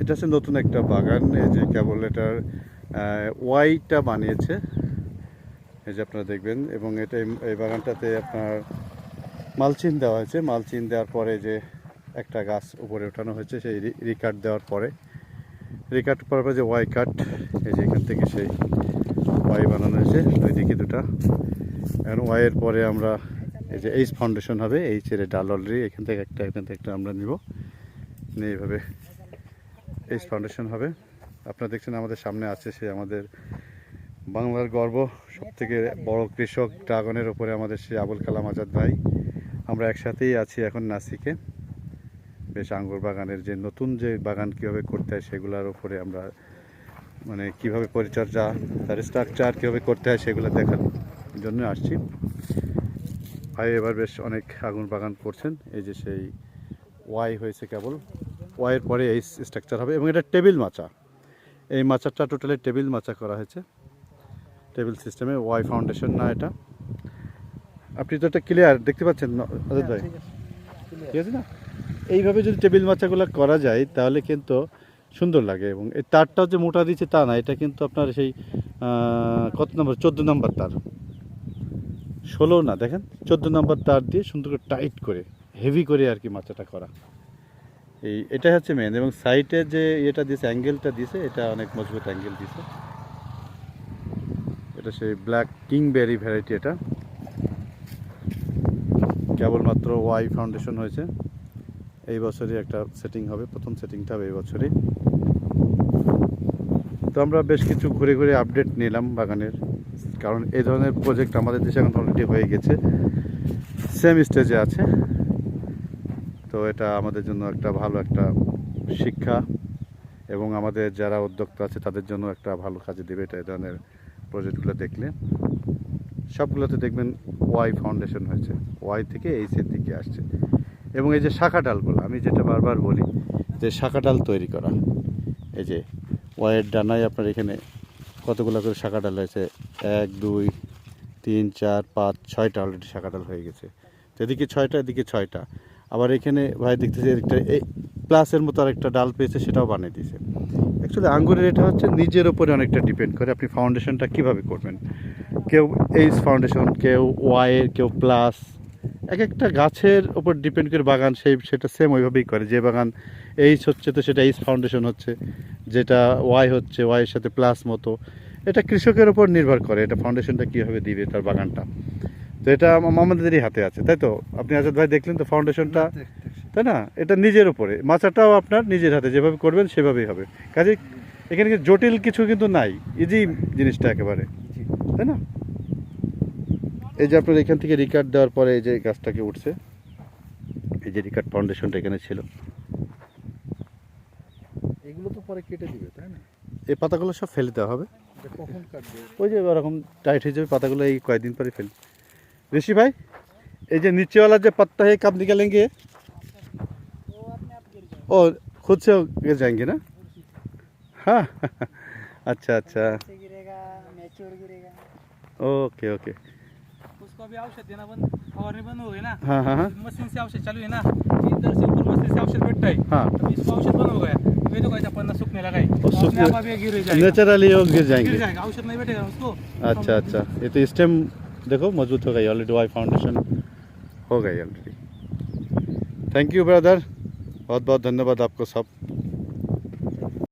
এটা হচ্ছে নতুন একটা বাগান, এই যে কেবল এটার ওয়াইটা বানিয়েছে। এই যে আপনারা দেখবেন, এবং এটা এই- বাগানটাতে আপনার মালচিন দেওয়া হয়েছে। মালচিন দেওয়ার পরে যে একটা গাছ উপরে ওঠানো হয়েছে, সেই রিকাট দেওয়ার পরে। রিকাট পর পরে যে ওয়াই কাট এই যে এখান থেকে সেই ওয়াই বানানো হয়েছে ওই দিকে দুটা। এখন ওয়াইয়ের পরে আমরা, এই যে এইচ ফাউন্ডেশন হবে এইচের ডাল অলরেডি এখান থেকে একটা, এখান থেকে একটা আমরা নিব। নিয়ে এইভাবে এইচ ফাউন্ডেশন হবে। আপনারা দেখছেন আমাদের সামনে আছে সে আমাদের বাংলার গর্ব সব থেকে বড় কৃষক ড্রাগনের ওপরে আমাদের সে আবুল কালাম আজাদ ভাই। আমরা একসাথেই আছি এখন নাসিকে। বেশ আঙ্গুর বাগানের যে নতুন যে বাগান কীভাবে করতে হয় সেগুলোর ওপরে আমরা মানে কীভাবে পরিচর্যা, তার স্ট্রাকচার কীভাবে করতে হয় সেগুলো দেখার জন্য আসছি। ভাই এবার বেশ অনেক আগুন বাগান করছেন। এই যে সেই ওয়াই হয়েছে কেবল। ওয়াইয়ের পরে এই স্ট্রাকচার হবে এবং এটা টেবিল মাচা। এই মাচাটা টোটালি টেবিল মাচা করা হয়েছে। টেবিল সিস্টেমে ওয়াই ফাউন্ডেশন না এটা। আপনি তো এটা ক্লিয়ার দেখতে পাচ্ছেন ন- অজিত ভাই? ঠিক আছে। না? এইভাবে যদি টেবিল মাচাগুলো করা যায় তাহলে কিন্তু সুন্দর লাগে এবং এই তারটাও যে মোটা দিচ্ছে তা না এটা কিন্তু আপনার সেই কত নম্বর? চোদ্দ নম্বর তার। ষোলো না দেখেন? চোদ্দ নম্বর তার দিয়ে সুন্দর করে টাইট করে হেভি করে আর কি মাচাটা করা। এই এটা হচ্ছে মেন এবং সাইডে যে এটা দিয়েছে অ্যাঙ্গেলটা দিয়েছে এটা অনেক মজবুত অ্যাঙ্গেল দিয়েছে এটা সেই ব্ল্যাক কিংবেরি ভ্যারাইটি এটা। কেবলমাত্র ওয়াই ফাউন্ডেশন হয়েছে। এই বছরই একটা সেটিং হবে, প্রথম সেটিংটা হবে এই বছরই। তো আমরা বেশ কিছু ঘুরে ঘুরে আপডেট নিলাম বাগানের, কারণ এই ধরনের প্রজেক্ট আমাদের দেশে এখন অলরেডি হয়ে গেছে। সেম স্টেজে আছে। তো এটা আমাদের জন্য একটা ভালো একটা শিক্ষা এবং আমাদের যারা উদ্যোক্তা আছে তাদের জন্য একটা ভালো কাজে দেবে এটা ধরনের প্রজেক্টগুলো দেখলে। সবগুলোতে দেখবেন ওয়াই ফাউন্ডেশন হয়েছে। ওয়াই থেকে এইচের দিকে আসছে। এবং এই যে শাখা ডালগুলো, আমি যেটা বারবার বলি যে শাখা ডাল তৈরি করা। এই যে ওয়াইয়ের ডানায় আপনার এখানে কতগুলো করে শাখা ডাল হয়েছে? এক, দুই, তিন, চার, পাঁচ, ছয়টা অলরেডি শাখা ডাল হয়ে গেছে। এদিকে ছয়টা এদিকে ছয়টা। আবার এখানে ভাই দেখতেছে একটা এই প্লাসের মতো আরেকটা ডাল পেয়েছে, সেটাও বানিয়ে দিয়েছে। অ্যাকচুয়ালি আঙ্গুরের এটা হচ্ছে নিজের ওপরে অনেকটা ডিপেন্ড করে আপনি ফাউন্ডেশনটা কীভাবে করবেন। কেউ এইচ ফাউন্ডেশন কেউ ওয়াইয়ের কেউ প্লাস এক একটা গাছের ওপর ডিপেন্ড করে বাগান সেই, সেটা সেম ওইভাবেই করে। যে বাগান এইচ হচ্ছে তো সেটা এইচ ফাউন্ডেশন হচ্ছে, যেটা ওয়াই হচ্ছে ওয়াইয়ের সাথে প্লাস মতো। এটা কৃষকের ওপর নির্ভর করে, এটা ফাউন্ডেশনটা কীভাবে দিবে তার বাগানটা। তো এটা আম- আমাদেরই হাতে আছে তাই তো? আপনি আজাদ ভাই দেখলেন তো ফাউন্ডেশনটা তাই না? এটা নিজের উপরে। মাচাটাও আপনার নিজের হাতে যেভাবে করবেন সেভাবেই হবে। কাজে এখানে জটিল কিছু কিন্তু নাই। ইজি জিনিসটা একেবারে। তাই না? এই যে আপনার এখান থেকে রিকার্ড দেওয়ার পরে এই যে গাছটাকে উঠছে এই যে রিকার্ড ফাউন্ডেশনটা এখানে ছিল। এগুলো তো পরে কেটে দিবে তাই না? এই পাতাগুলো সব ফেলে দেওয়া হবে। এটা কখন কাটবে? ওই যে ওরকম টাইট হয়ে যাবে পাতাগুলো এই কয়েকদিন পরে ফেলি ऋषि भाई ये जो नीचे वाला जो पत्ता है कब निकलेंगे? और खुद से गिर जाएँगे ना? हाँ अच्छा अच्छा। Okay okay. उसको औषध देना बंद बंद हो ना? हाँ, हाँ हाँ मशीन से औषध चालू है ना? इधर से ऊपर मशीन से औषध है। हाँ तो इसको औषध बंद हो गया। तो, तो कैसा पन्ना सूखने लगा है। नेचुरली गिर जाएँगे। गिर जाएगा। औषध नहीं बैठेगा उसको। अच्छा अच्छा। ये तो स्टेम देखो मज़बूत हो गई ऑलरेडी वाई फाउंडेशन हो गई ऑलरेडी थैंक यू ब्रदर बहुत बहुत धन्यवाद आपको सब।